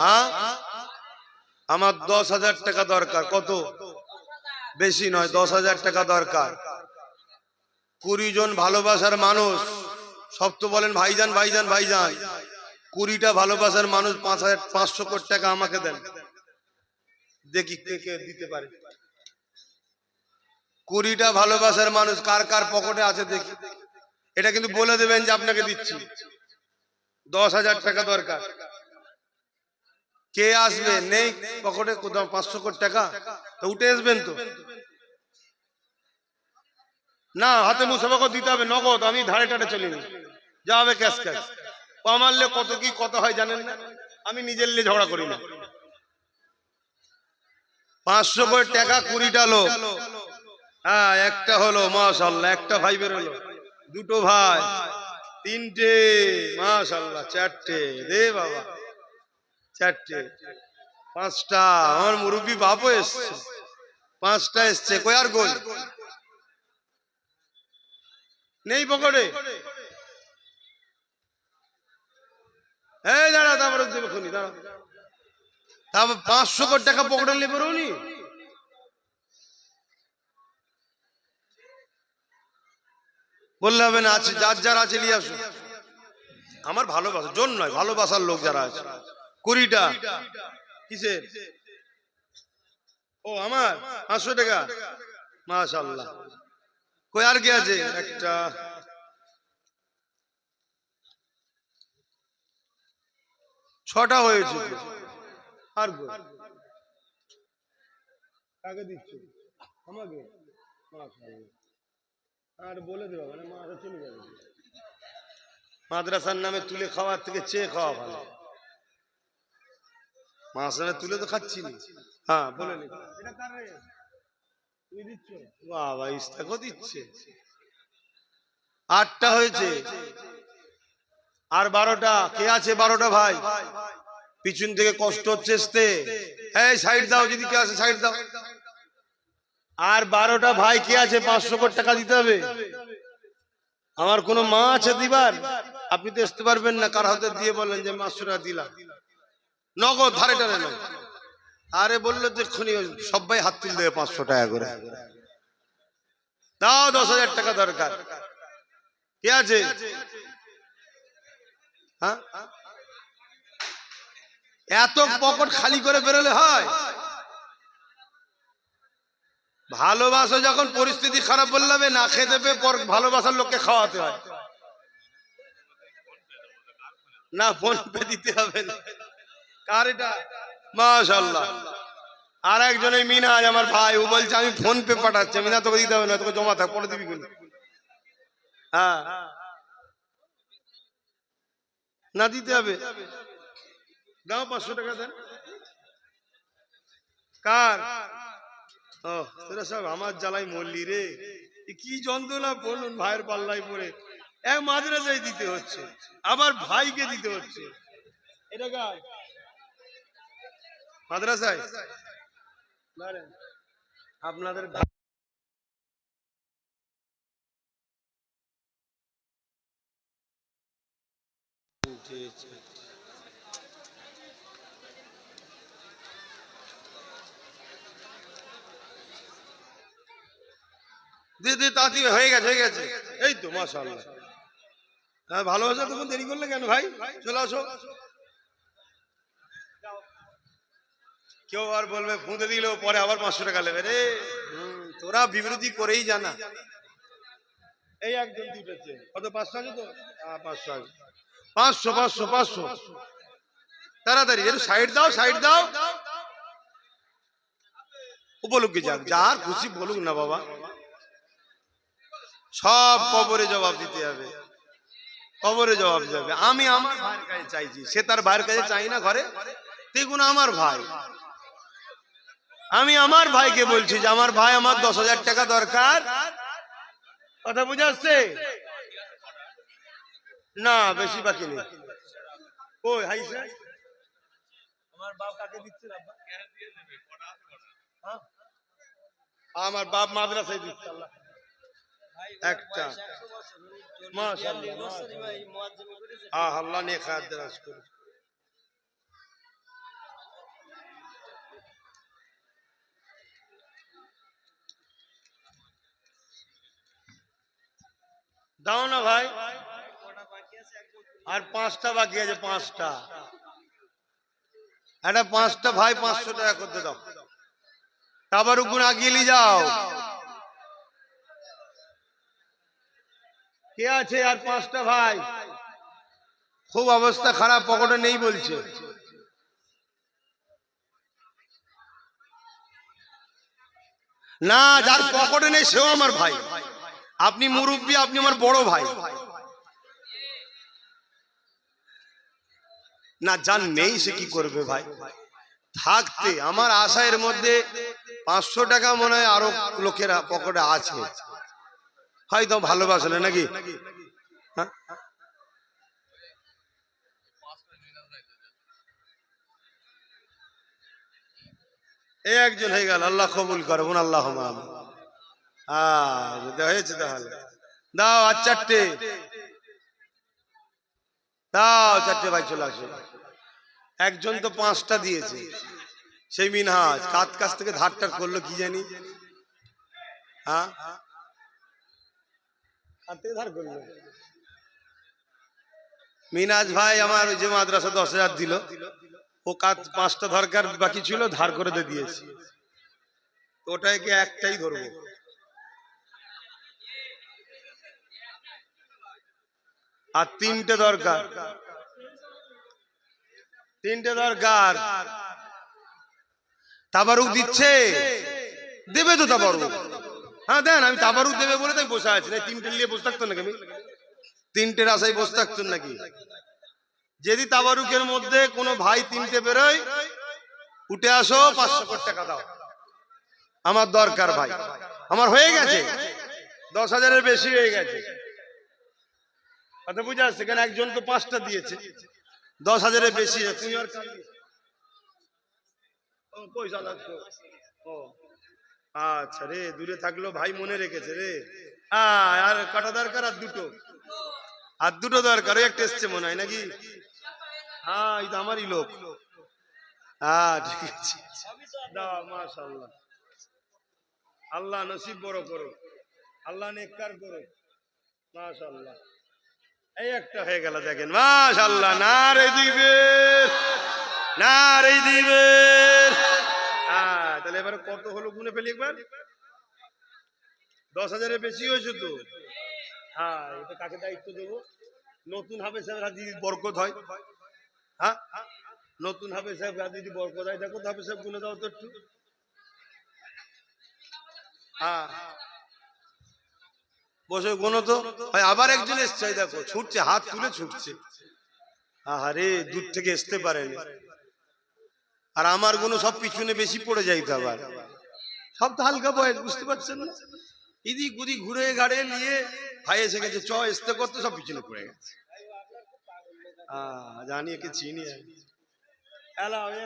হ্যাঁ? আমার দশ হাজার টাকা দরকার। কত? বেশি নয়, দশ হাজার টাকা দরকার। কুড়ি জন ভালোবাসার মানুষ, সব তো বলেন ভাইজান ভাইজান ভাইজান। কুড়িটা ভালোবাসার মানুষ পাঁচ হাজার পাঁচশো কোটি টাকা আমাকে দেন। দেখি কে কে দিতে পারে। কুড়িটা ভালোবাসার মানুষ কার কার পকেটে আছে দেখি। এটা কিন্তু বলে দেবেন যে আপনাকে দিচ্ছি। দশ হাজার টাকা দরকার। কে আসবে? নেই। পকেটে কোথাও পাঁচশো কোটি টাকা। তো উঠে আসবেন তো। না, হাতে মুসাফাকে দিতে হবে নগদ। আমি ধারে টাড়ে চলিনি যা হবে ক্যাশ ক্যাশ। পা মারলে কত কি কত হয় জানেন না? আমি নিজের নিয়ে ঝগড়া করি না। পাঁচশো কোটি টাকা কুড়িটা লোক। হ্যাঁ একটা হলো মাশাল্লাহ একটা ভাই বেরোলো দুটো ভাই। তিনটে মাশাল্লাহ চারটে। রে বাবা। চারটে। পাঁচটা, আমার মুরব্বী বাপও এসছে। পাঁচটা এসছে, কই আর গোল? নেই এই দাঁড়া, তারপরে পাঁচশো কোটি টাকা পকেটে নিয়ে বেরোনি বললে হবে না, আছে, যার যার আছে, নিয়ে আসো। আমার ভালোবাসা নয়, ভালোবাসার লোক যারা আছে। কুড়িটা। কিসের? ও আমার? পাঁচশো টাকা? মাশাল্লাহ কই আর কি আছে? একটা। ছটা হয়েছে আর? কাকে দিচ্ছ? আমাকে? আর বলে দেবো মানে মাথা চলে যাবে। মাদ্রাসার নামে তুলে খাওয়ার থেকে চেয়ে খাওয়া ভালো। মাদ্রাসার তুলে তো খাচ্ছি না হ্যাঁ বলে বাবা, ইস্তাকও দিচ্ছে। আটটা হয়েছে। আর বারোটা? কে আছে বারোটা ভাই? পিছন থেকে কষ্ট হচ্ছে আসতে এই সাইড দাও, যদি কে আছে সাইড দাও। আর বারোটা ভাই, কে আছে? পাঁচশো কোটি টাকা দিতে হবে। আমার কোনো মা আছে দিবার? আপনি তো আসতে পারবেন না, কার হাতে দিয়ে বলেন যে পাঁচশো টাকা দিলাম। নগদ ধারে টারে আরে বলল যে খুনি, সবাই হাত তুল দেবে পাঁচশো টাকা করে। দাও দশ হাজার টাকা দরকার। কে আছে? হ্যাঁ? এত পকেট খালি করে বেরোলে হয়। ভালোবাসা যখন পরিস্থিতি খারাপ বললাবে না খেতে পেয়ে পর ভালোবাসার লোককে খাওয়াতে হয়। না ফোন পে দিতে হবে না। কার এটা মাশাল্লাহ আর মিনাজ আমার ভাই, ও বলছে, আমি ফোন পে পাঠাচ্ছি তোকে দিতে হবে না, তোকে জমা থাক, পরে দিবি কিন্তু। হ্যাঁ। না, দিতে হবে। দাও পাঁচশো টাকা দেন। কার? ও তোরা সব আমার জ্বালাই মল্লি রে। কি যন্ত্রণা বলুন ভাইয়ের পাল্লাই পরে এক মাদ্রাসায় দিতে হচ্ছে, আবার ভাইকে দিতে হচ্ছে। এটা মাদ্রাসায়? আপনাদের ভা- জি, জি। দি দি তাঁতি হয়ে গেছে হয়ে গেছে। এই তো মাশাআল্লাহ। হ্যাঁ ভালো হয়েছে তখন দেরি করলে কেন ভাই? চলে আসো। কেউ আর বলবে ফুঁদে দিলেও পরে আবার পাঁচশো টাকা নেবে রে। তোরা বিবৃতি করেই জানা এই একজন কত পাঁচশো আছে তো? হ্যাঁ পাঁচশো পাঁচশো পাঁচশো পাঁচশো। তাড়াতাড়ি সাইড দাও সাইড দাও। উপলক্ষে যাক যার খুশি বলুক না বাবা। সব কবরে জবাব দিতে হবে। কবরে জবাব দিতে হবে। আমি আমার ভাইয়ের কাছে চাইছি সে তার ভাইয়ের কাছে চাই না ঘরে। দেখুন আমার ভাই। আমি আমার ভাইকে বলছি যে আমার ভাই আমার দশ হাজার টাকা দরকার। কথা বুঝাচ্ছে না বেশি বাকি নেই। ওই হাই আমার বাপ কাকে দিচ্ছে? হ্যাঁ? আমার বাপ মাদ্রাসায় দিচ্ছে আল্লাহ। একটা। মাশাআল্লাহ। আল্লাহ নিয়ে খায়াত দারাজ করুন দাও না ভাই। আর পাঁচটা বাকি আছে, পাঁচটা। একটা পাঁচটা ভাই পাঁচশো টাকা করতে দাও। আবার গুণ আগিয়ে নিয়ে যাও। কে আছে আর পাঁচটা ভাই? খুব অবস্থা খারাপ, পকেটে নেই বলছে। না, যার পকেটে নেই, সেও আমার ভাই। আপনি মুরব্বী, আপনি আমার বড় ভাই। না যার নেই সে কি করবে ভাই। থাকতে আমার আশা এর মধ্যে পাঁচশো টাকা মনে হয় আরও লোকেরা পকেটে আছে। হয়তো ভালোবাসলে নাকি? হ্যাঁ? এই একজন হয়ে গেল, আল্লাহ কবুল করবুন আল্লাহ হয়েছে তাহলে। দাও আর চারটে। দাও চারটে ভাই, চলে আসো। একজন তো পাঁচটা দিয়েছে। সেই মিনহাজ কাত কাছ থেকে ধারটার করল কি জানি? হ্যাঁ? ধার মিনাজ ভাই আমার যে মাদ্রাসা দশ হাজার দিল। ও কাজ পাঁচটা দরকার বাকি ছিল, ধার করে দিয়ে দিয়েছি। ওটাকে একটাই ধরবো। আর তিনটে দরকার। তিনটে দরকার। তাবারুক দিচ্ছে। দেবে তো তাবারুক। হ্যাঁ দেন আমি তাবারুক দেবে বলে তাই বসে আছি। না তিনটে নিয়ে বসে থাকতো নাকি আমি? তিনটের আশায় বসে থাকতেন নাকি? যদি তাবারুকের মধ্যে কোনো ভাই তিনটে বেরোয় উঠে আসো পাঁচশো কোটি টাকা দাও। আমার দরকার ভাই। আমার হয়ে গেছে। দশ হাজারের বেশি হয়ে গেছে। কথা বুঝে কেন একজন তো পাঁচটা দিয়েছে। দশ হাজারের বেশি তুমি আর পয়সা লাগতো। ও আচ্ছা রে দূরে থাকলেও ভাই মনে রেখেছে রে। আর কটা দরকার আর দুটো? আর দুটো দরকার ওই একটা এসছে মনে হয় নাকি? হ্যাঁ এই তো আমারই লোক। হ্যাঁ ঠিক আছে। দাও মাশাআল্লাহ। আল্লাহ নসিব বড় করো। আল্লাহ নেককার করো। মাশাআল্লাহ। এই একটা হয়ে গেল, দেখেন। মাশাআল্লাহ না রে দিবে না রে দিবে তাহলে এবারে কত হলো গুনে ফেলি একবার? দশ হাজারের বেশি হয়েছে তো? হ্যাঁ এটা কাকে দায়িত্ব দেবো? নতুন হাফে সাহেব যদি বরকত হয়। হ্যাঁ নতুন হাফে সাহেব যদি বরকত হয়। দেখো হাফে সাহেব গুনে দাও তো একটু। হ্যাঁ। বসে গোনো তো? আবার একজন এসছে দেখো, ছুটছে, হাত তুলে ছুটছে। আহারে, দূর থেকে আসতে পারেনি। আর আমারগুলো সব পিছনে বেশি পড়ে যাইতো আবার। সব তো হালকা বয়স, বুঝতে পারছেন না? এদিক ওদিক ঘুরে গাড়ে নিয়ে ভাই এসে গেছে, চ আসতে করতে সব পিছনে পড়ে গেছে। জানি একে চিনি। আমি